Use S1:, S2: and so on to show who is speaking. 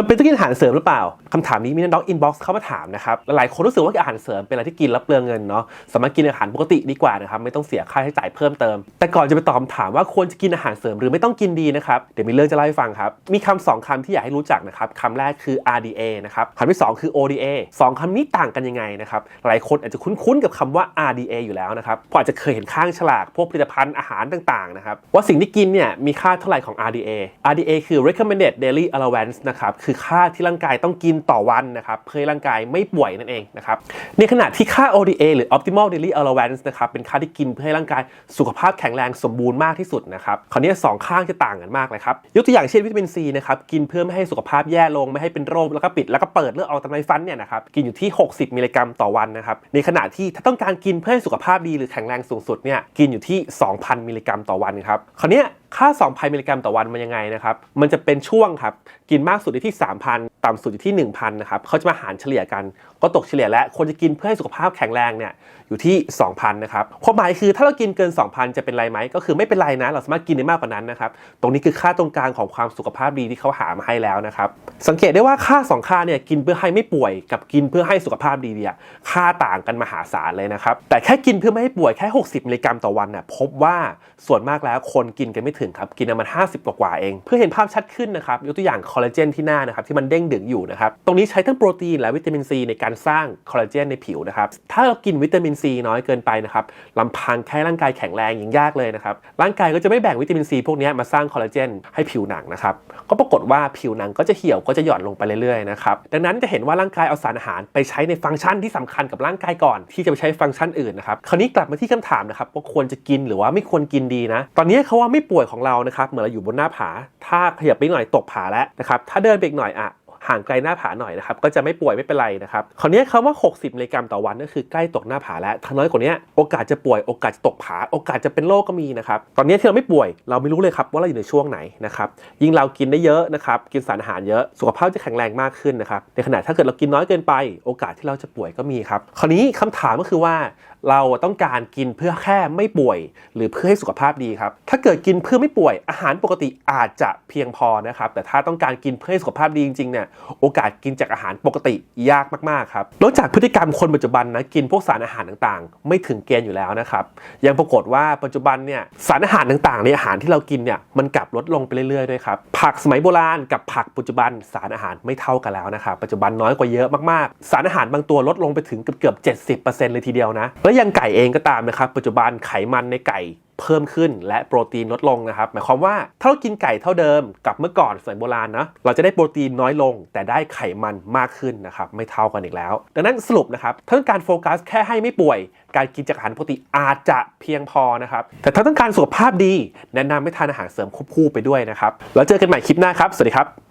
S1: จำเป็นต้องกินอาหารเสริมหรือเปล่าคำถามนี้มีน้องอินบ็อกซ์เข้ามาถามนะครับ หลายคนรู้สึกว่าอาหารเสริมเป็นอะไรที่กินแล้วเปลืองเงินเนาะ สามารถกินอาหารปกติดีกว่านะครับ ไม่ต้องเสียค่าใช้จ่ายเพิ่มเติม แต่ก่อนจะไปตอบคำถามว่าควรจะกินอาหารเสริมหรือไม่ต้องกินดีนะครับ เดี๋ยวมีเรื่องจะเล่าให้ฟังครับ มีคำสองคำที่อยากให้รู้จักนะครับคำแรกคือ RDA นะครับคำที่สองคือ ODA สองคำนี้ต่างกันยังไงนะครับ หลายคนอาจจะคุ้นๆกับคำว่า RDA อยู่แล้วนะครับเพราะอาจจะเคยเห็นข้างฉลากพวกผลิตภัณฑ์อาหารต่างๆนะครับว่าสิ่งที่กินเนี่ยมีค่าเท่าไหร่ของ RDA RDA คือ recommended daily allowance นะครับคคือค่าที่ร่างกายต้องกินต่อวันนะครับเพื่อร่างกายไม่ป่วยนั่นเองนะครับในขณะที่ค่า ODA หรือ optimal daily allowance นะครับเป็นค่าที่กินเพื่อให้ร่างกายสุขภาพแข็งแรงสมบูรณ์มากที่สุดนะครับคราวนี้สองข้างจะต่างกันมากเลยครับยกตัวอย่างเช่นวิตามินซีนะครับกินเพื่อไม่ให้สุขภาพแย่ลงไม่ให้เป็นโรคแล้วก็ปิดแล้วก็เปิดเลือดออกตามไรฟันเนี่ยนะครับกินอยู่ที่ 60 มิลลิกรัมต่อวันนะครับในขณะที่ถ้าต้องการกินเพื่อให้สุขภาพดีหรือแข็งแรงสูงสุดเนี่ยกินอยู่ที่ 2,000 มิลลิกรัมต่อวันครับคราวนี้ ค่า 2,000 มิลลิกรัมต่อวันมันยังไงนะครับ มันจะเป็นช่วงครับ กินมากสุดได้ที่ 3,000ต่ำสุดอยู่ที่ 1,000นะครับเขาจะมาหารเฉลี่ยกัน ก็ตกเฉลี่ยและคนจะกินเพื่อให้สุขภาพแข็งแรงเนี่ยอยู่ที่ 2,000นะครับความหมายคือถ้าเรากินเกิน 2,000 จะเป็นไรไหมก็คือไม่เป็นไรนะ เราสามารถกินได้มากกว่านั้นนะครับตรงนี้คือค่าตรงกลางของความสุขภาพดีที่เขาหามาให้แล้วนะครับสังเกตได้ว่าค่า 2 ค่าเนี่ยกินเพื่อให้ไม่ป่วยกับกินเพื่อให้สุขภาพดีเนี่ยค่าต่างกันมหาศาลเลยนะครับแต่แค่กินเพื่อไม่ให้ป่วยแค่ 60มิลลิกรัมต่อวันน่ะพบว่าส่วนมากแล้วคนกินกันไม่ถึงครับกินประมาณ50 กว่าเอง เพื่อเห็นภาพชัดขึ้นนะครับยกตัวอย่างคอลลาเจนที่หน้านะครับที่มันเด้งดึงอยู่นะครับ ตรงนี้ใช้ทั้งโปรตีนและวิตามินซีในการสร้างคอลลาเจนในผิวนะครับ ถ้าเรากินวิตามินซีน้อยเกินไปนะครับลำพังแค่ร่างกายแข็งแรงยังยากเลยนะครับ ร่างกายก็จะไม่แบ่งวิตามินซีพวกนี้มาสร้างคอลลาเจนให้ผิวหนังนะครับ ก็ปรากฏว่าผิวหนังก็จะเหี่ยวก็จะหย่อนลงไปเรื่อยๆนะครับ ดังนั้นจะเห็นว่าร่างกายเอาสารอาหารไปใช้ในฟังก์ชันที่สำคัญกับร่างกายก่อน ที่จะไปใช้ฟังก์ชันอื่นนะครับ คราวนี้กลับมาที่คำถามนะครับว่าควรจะกินหรือว่าไม่ควรกินดีนะ ตอนนี้เขาว่าไม่ป่วยของเรานะครับ เหมือนเราอยู่บนหน้าผา ถ้าขยับไปหน่อยตกผาแล้วนะครับ ถ้าเดินไปอีกหน่อยอะ ห่างไกลหน้าผาหน่อยนะครับก็จะไม่ป่วยไม่เป็นไรนะครับคราวนี้คำว่า 60มิลลิกรัมต่อวันก็คือใกล้ตกหน้าผาแล้วถ้าน้อยกว่านี้โอกาสจะป่วยโอกาสจะตกผาโอกาสจะเป็นโรคก็มีนะครับตอนนี้ที่เราไม่ป่วยเราไม่รู้เลยครับว่าเราอยู่ในช่วงไหนนะครับยิ่งเรากินได้เยอะนะครับกินสารอาหารเยอะสุขภาพจะแข็งแรงมากขึ้นนะครับในขณะถ้าเกิดเรากินน้อยเกินไป โอกาสที่เราจะป่วยก็มีครับคราวนี้คำถามก็คือว่าเราต้องการกินเพื่อแค่ไม่ป่วย หรือเพื่อให้สุขภาพดีครับ ถ้าเกิดกินเพื่อไม่ป่วย อาหารปกติอาจจะเพียงพอนะครับ แต่ถ้าต้องการกินเพื่อให้สุขภาพดีจริงๆเนี่ย โอกาสกินจากอาหารปกติยากมากๆครับ นอกจากพฤติกรรมคนปัจจุบันนะ กินพวกสารอาหารต่างๆ ไม่ถึงเกณฑ์อยู่แล้วนะครับ ยังปรากฏว่าปัจจุบันเนี่ยสารอาหารต่างๆในอาหารที่เรากินเนี่ยมันกลับลดลงไปเรื่อยๆด้วยครับ ผักสมัยโบราณกับผักปัจจุบันสารอาหารไม่เท่ากันแล้วนะครับ ปัจจุบันน้อยกว่าเยอะมากๆ สารอาหารบางตัวลดลงไปถึงเกือบๆ70%เลยทีเดียวนะและยังไก่เองก็ตามนะครับ ปัจจุบันไขมันในไก่เพิ่มขึ้นและโปรตีนลดลงนะครับ หมายความว่าถ้าเรากินไก่เท่าเดิมกับเมื่อก่อนสมัยโบราณนะเราจะได้โปรตีนน้อยลง แต่ได้ไขมันมากขึ้นนะครับไม่เท่ากันอีกแล้ว ดังนั้นสรุปนะครับถ้าต้องการโฟกัสแค่ให้ไม่ป่วย การกินจากอาหารปกติอาจจะเพียงพอนะครับแต่ถ้าต้องการสุขภาพดี แนะนำให้ทานอาหารเสริมควบคู่ไปด้วยนะครับแล้วเจอกันใหม่คลิปหน้าครับสวัสดีครับ